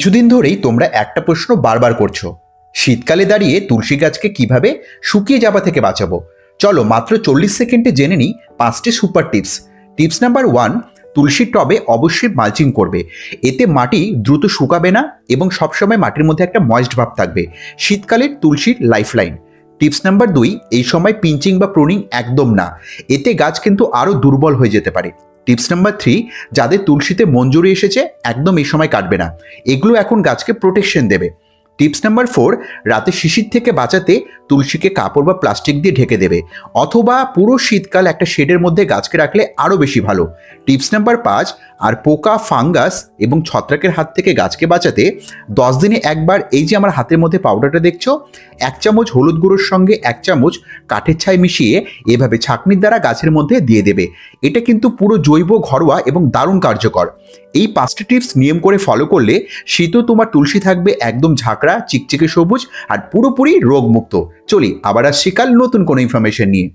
কিছুদিন ধরেই তোমরা একটা প্রশ্ন বারবার করছ। শীতকালে দাঁড়িয়ে তুলসী গাছকে কীভাবে শুকিয়ে যাওয়া থেকে বাঁচাবো? চলো মাত্র চল্লিশ সেকেন্ডে জেনে নিই পাঁচটি super tips tips number one তুলসীর টবে অবশ্যই মালচিং করবে। এতে মাটি দ্রুত শুকাবে না এবং সবসময় মাটির মধ্যে একটা ময়েস্ট ভাব থাকবে। শীতকালের তুলসীর লাইফলাইন টিপস নাম্বার দুই, এই সময় পিঞ্চিং বা প্রুনিং একদম না। এতে গাছ কিন্তু আরও দুর্বল হয়ে যেতে পারে। টিপস নাম্বার থ্রি, যাদের তুলসীতে মঞ্জুরি এসেছে, একদম এই সময় কাটবে না। এগুলো এখন গাছকে প্রোটেকশন দেবে। টিপস নাম্বার ফোর, রাতে শিশির থেকে বাঁচাতে তুলসীকে কাপড় বা প্লাস্টিক দিয়ে ঢেকে দেবে। অথবা পুরো শীতকাল একটা শেডের মধ্যে গাছকে রাখলে আরও বেশি ভালো। টিপস নাম্বার পাঁচ আর পোকা, ফাঙ্গাস এবং ছত্রাকের হাত থেকে গাছকে বাঁচাতে দশ দিনে একবার এই যে আমার হাতের মধ্যে পাউডারটা দেখছ, এক চামচ হলুদ গুঁড়োর সঙ্গে এক চামচ কাঠের ছাই মিশিয়ে এভাবে ছাঁকনির দ্বারা গাছের মধ্যে দিয়ে দেবে। এটা কিন্তু পুরো জৈব, ঘরোয়া এবং দারুণ কার্যকর। এই পাঁচটি টিপস নিয়ম করে ফলো করলে শীতও তোমার তুলসী থাকবে একদম ঝাঁকড়া, চিকচিকে সবুজ আর পুরোপুরি রোগমুক্ত। চলি, আবার আসছি কাল নতুন কোনো ইনফরমেশন নিয়ে।